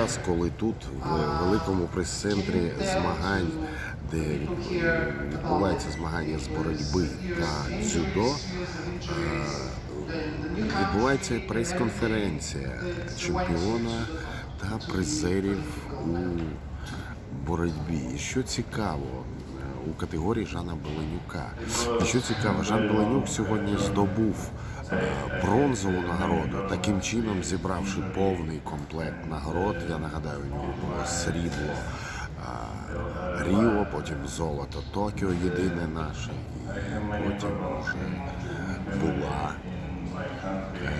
Час, коли тут, в великому прес-центрі змагань, де відбуваються змагання з боротьби та дзюдо, е, відбувається прес-конференція чемпіона та призерів у боротьбі. І що цікаво, е, у категорії Жана Беленюка. І що цікаво, Жан Беленюк сьогодні здобув бронзову нагороду, таким чином зібравши повний комплект нагород. Я нагадаю, у нього було срібло Ріо, потім золото Токіо, єдине наше, і потім вже була. Е,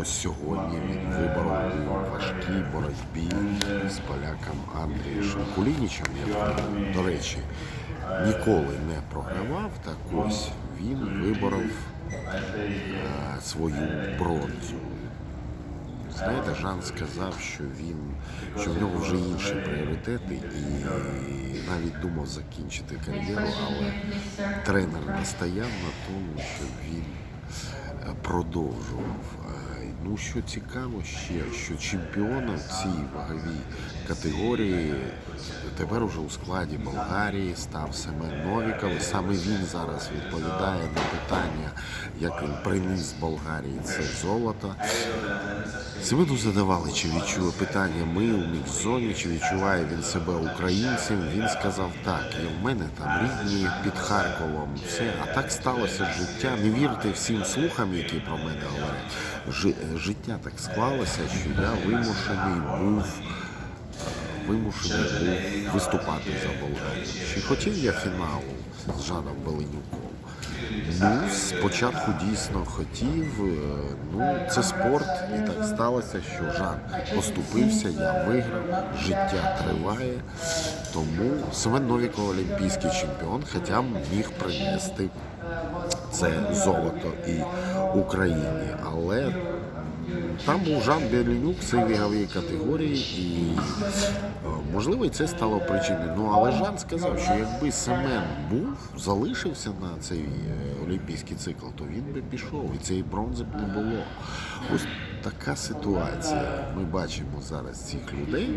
Ось сьогодні він виборов у важкій боротьбі з поляком Андрієм Кулінічем. який, До речі, ніколи не програвав. Так ось він виборов е, свою бронзу. Знаєте, Жан сказав, що він що в нього вже інші пріоритети, і навіть думав закінчити кар'єру, але тренер настояв на тому, що він е, продовжував. Е, Ну, що цікаво ще, що чемпіоном цій ваговій категорії тепер уже у складі Болгарії став Семен Новіков. Саме він зараз відповідає на питання, як він приніс Болгарії це золото. Семену задавали, чи відчує питання ми у мікс-зоні, чи відчуває він себе українцем. Він сказав так, і в мене там рідні під Харковом, все. А так сталося життя. Не вірте всім слухам, які про мене говорять. Жи- життя так склалося, що я вимушений був. е, Вимушений був виступати за Болгарію. Чи хотів я фіналу з Жаном Беленюком? Ну, спочатку дійсно хотів. е, Ну, це спорт, і так сталося, що Жан поступився, я виграв, життя триває. Тому Семен Новіков олімпійський чемпіон, хоча міг принести це золото і Україні. Але там був Жан Беленюк в цій віговій категорії, і е, можливо і це стало причиною. Ну але Жан сказав, що якби Семен був, залишився на цей е, олімпійський цикл, то він би пішов, і цієї бронзи б не було. Ось така ситуація. Ми бачимо зараз цих людей.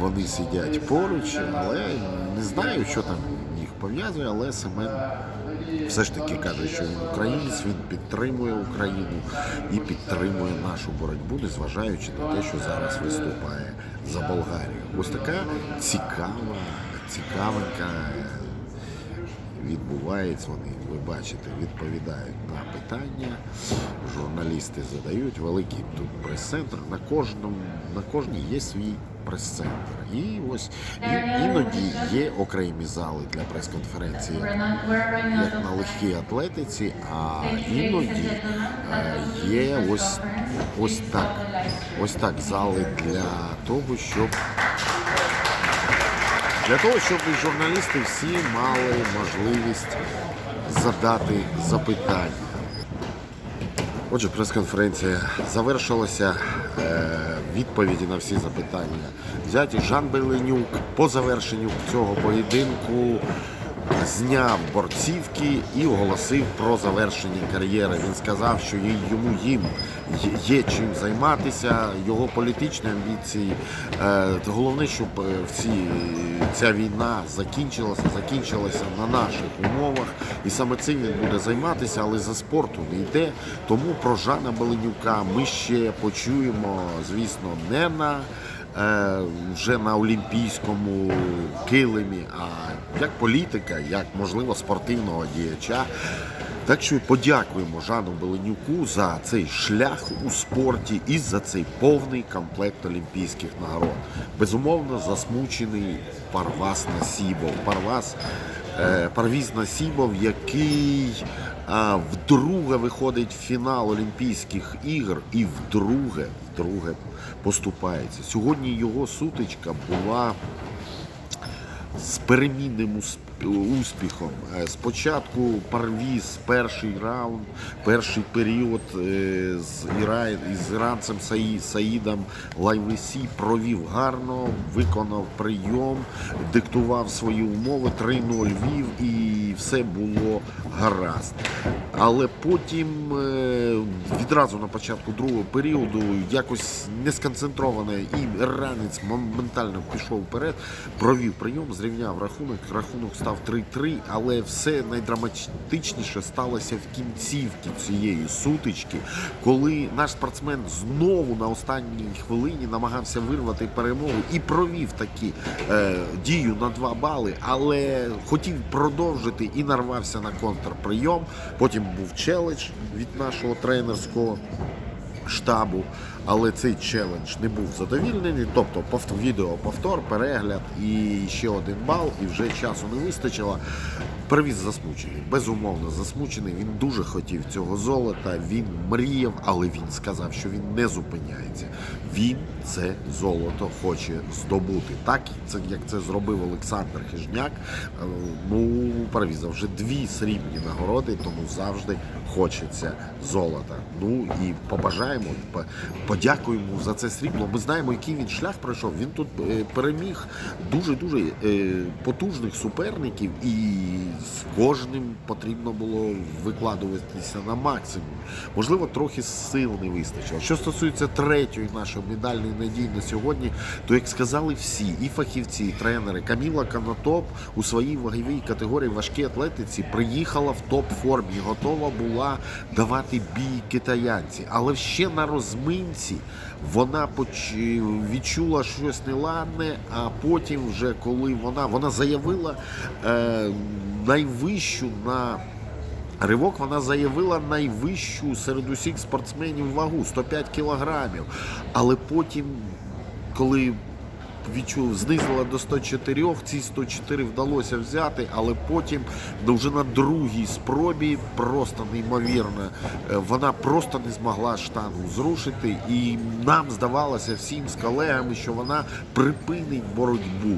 Вони сидять поруч, але не знаю, що там їх пов'язує, але Семен все ж таки каже, що він українець, він підтримує Україну і підтримує нашу боротьбу, незважаючи на те, що зараз виступає за Болгарію. Ось така цікава, цікавинка відбувається. Вони, ви бачите, відповідають на питання. Журналісти задають великий тут прес-центр. На кожному на кожній є свій прес-центр. І ось і, іноді є окремі зали для прес-конференції, як на легкій атлетиці, а іноді е, є ось ось так. Ось так зали для того, щоб для того, щоб і журналісти всі мали можливість задати запитання. Отже, прес-конференція завершилася. Е, Відповіді на всі запитання взяті. Жан Беленюк по завершенню цього поєдинку зняв борцівки і оголосив про завершення кар'єри. Він сказав, що йому їм є- чим займатися, його політичні амбіції. Е, Головне, щоб е, всі ця війна закінчилася, закінчилася на наших умовах, і саме цим він буде займатися, але за спорту не йде. Тому про Жана Беленюка ми ще почуємо, звісно, не на вже на олімпійському килимі, а як політика, як можливо спортивного діяча. Так що подякуємо Жану Беленюку за цей шлях у спорті і за цей повний комплект олімпійських нагород. Безумовно, засмучений Парвас Насібов. Парвас е, Парвіз Насібов, який вдруге виходить фінал Олімпійських ігор і вдруге, вдруге поступається. Сьогодні його сутичка була з перемінним усп- успіхом. Е, Спочатку парвіз перший раунд, перший період е, з, Іра... з іранцем Саї... Саїдом Лайвесі провів гарно, виконав прийом, диктував свої умови, 3-0 вів і все було гаразд. Але потім е, відразу на початку другого періоду якось не сконцентровано і іранець моментально пішов вперед, провів прийом, зрівняв рахунок. Рахунок став 3-3, але все найдраматичніше сталося в кінцівці цієї сутички, коли наш спортсмен знову на останній хвилині намагався вирвати перемогу і провів таки е, дію на 2 бали, але хотів продовжити і нарвався на контрприйом. Потім був челендж від нашого тренерського штабу, але цей челендж не був задовільнений. Тобто повтор, відео повтор, перегляд і ще один бал, і вже часу не вистачило. Привіз засмучений, безумовно засмучений. Він дуже хотів цього золота. Він мріяв, але він сказав, що він не зупиняється. Він це золото хоче здобути. Так це як це зробив Олександр Хижняк. Е, Ну, Парвіза вже дві срібні нагороди, тому завжди хочеться золота. Ну і побажаємо, подякуємо за це срібло. Ми знаємо, який він шлях пройшов. Він тут е, переміг дуже дуже потужних суперників, і з кожним потрібно було викладуватися на максимум. Можливо, трохи сил не вистачило. Що стосується третьої нашої медальної надії на сьогодні, то як сказали всі, і фахівці, і тренери, Каміла Канатоп у своїй ваговій категорії важкій атлетиці приїхала в топ-формі, готова була давати бій китаянці. Але ще на розминці вона відчула щось неладне, а потім, вже коли вона, вона заявила е, найвищу на. Ривок вона заявила найвищу серед усіх спортсменів вагу 105 кілограмів. Але потім, коли відчув, знизила до 104, ці 104 вдалося взяти, але потім вже на другій спробі просто неймовірно. е, Вона просто не змогла штангу зрушити, і нам здавалося всім з колегами, що вона припинить боротьбу.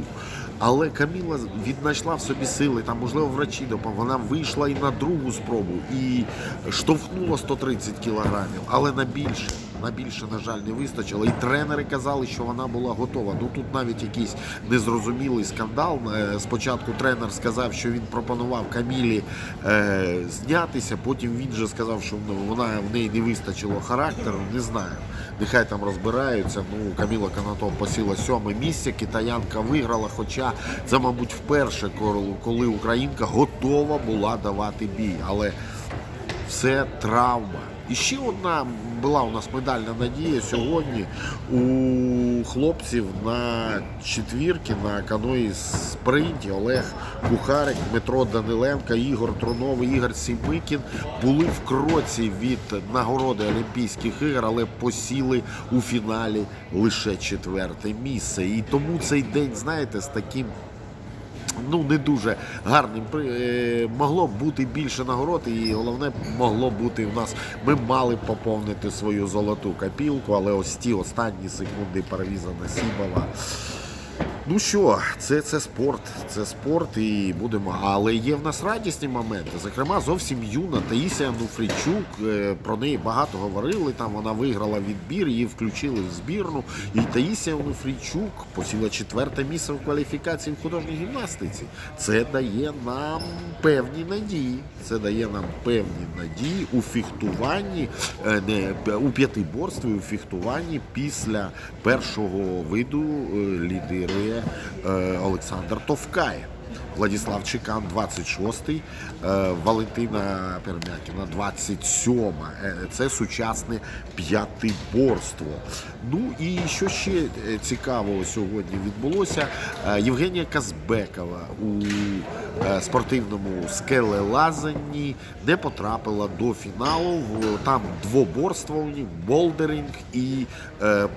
Але Каміла віднайшла в собі сили, там, можливо, врачі допомогли. Вона вийшла і на другу спробу і штовхнула 130 кілограмів, але на більше. На більше, на жаль, не вистачило. І тренери казали, що вона була готова. Ну тут навіть якийсь незрозумілий скандал. Е, Спочатку тренер сказав, що він пропонував Камілі е, знятися. Потім він же сказав, що ну, вона в неї не вистачило характеру. Не знаю. Нехай там розбираються. Ну Каміла Канатов посіла сьоме місце. Китаянка виграла. Хоча це, мабуть, вперше, коли- коли Українка готова була давати бій. Але все травма. І ще одна була у нас медальна надія сьогодні у хлопців на четвірки на каної спринті Олег Кухарик, Дмитро Даниленко, Ігор Труновий, Ігор Сімикін були в кроці від нагороди Олімпійських ігор, але посіли у фіналі лише четверте місце. І тому цей день, знаєте, з таким ну не дуже гарним. Е, Могло бути більше нагород, і головне могло бути в нас. Ми мали поповнити свою золоту копілку, але ось ті останні секунди Парвіза Насібова. Ну що, це, це спорт, це спорт і будемо. Але є в нас радісні моменти. Зокрема, зовсім юна Таїсія Нуфрійчук. е, Про неї багато говорили. Там вона виграла відбір, її включили в збірну. І Таїсія Нуфрійчук посіла четверте місце в кваліфікації в художній гімнастиці. Це дає нам певні надії. Це дає нам певні надії у фехтуванні, е, не у п'ятиборстві, у фехтуванні після першого виду е, е, Олександр Товкай. Владислав Чекан 26-й, е, Валентина Пермякіна 27-ма. Е, Це сучасне п'ятиборство. Ну і що ще е, цікавого сьогодні відбулося? Євгенія Казбекова у спортивному скелелазанні не потрапила до фіналу. Там двоборство, у них, болдеринг і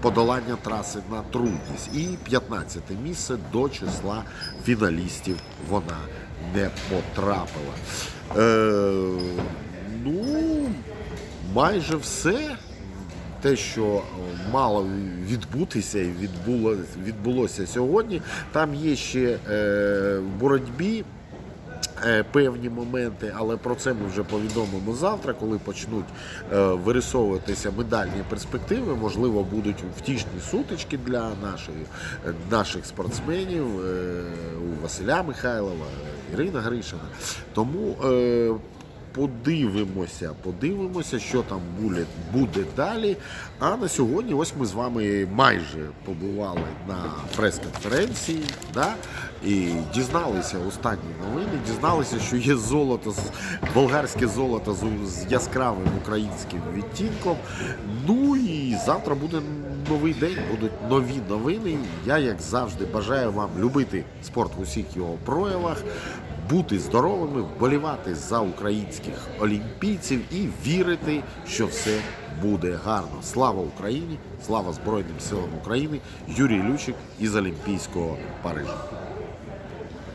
подолання траси на трудність. І 15 місце до числа фіналістів вона не потрапила. Е, ну, майже все. Те, що мало відбутися і відбуло, відбулося сьогодні. Там є ще е, в боротьбі певні моменти, але про це ми вже повідомимо завтра, коли почнуть е, вирисовуватися медальні перспективи. Можливо, будуть втішні сутички для нашої, е, наших спортсменів е, у Василя Михайлова, Ірина Гришина. Тому е, подивимося, подивимося, що там буде, буде далі. А на сьогодні, ось ми з вами майже побували на прес-конференції, да? і дізналися останні новини, дізналися, що є золото, болгарське золото з, яскравим українським відтінком. Ну і завтра буде новий день, будуть нові новини. Я, як завжди, бажаю вам любити спорт в усіх його проявах бути здоровими, вболівати за українських олімпійців і вірити, що все буде гарно. Слава Україні! Слава Збройним силам України! Юрій Лючик із Олімпійського Парижа.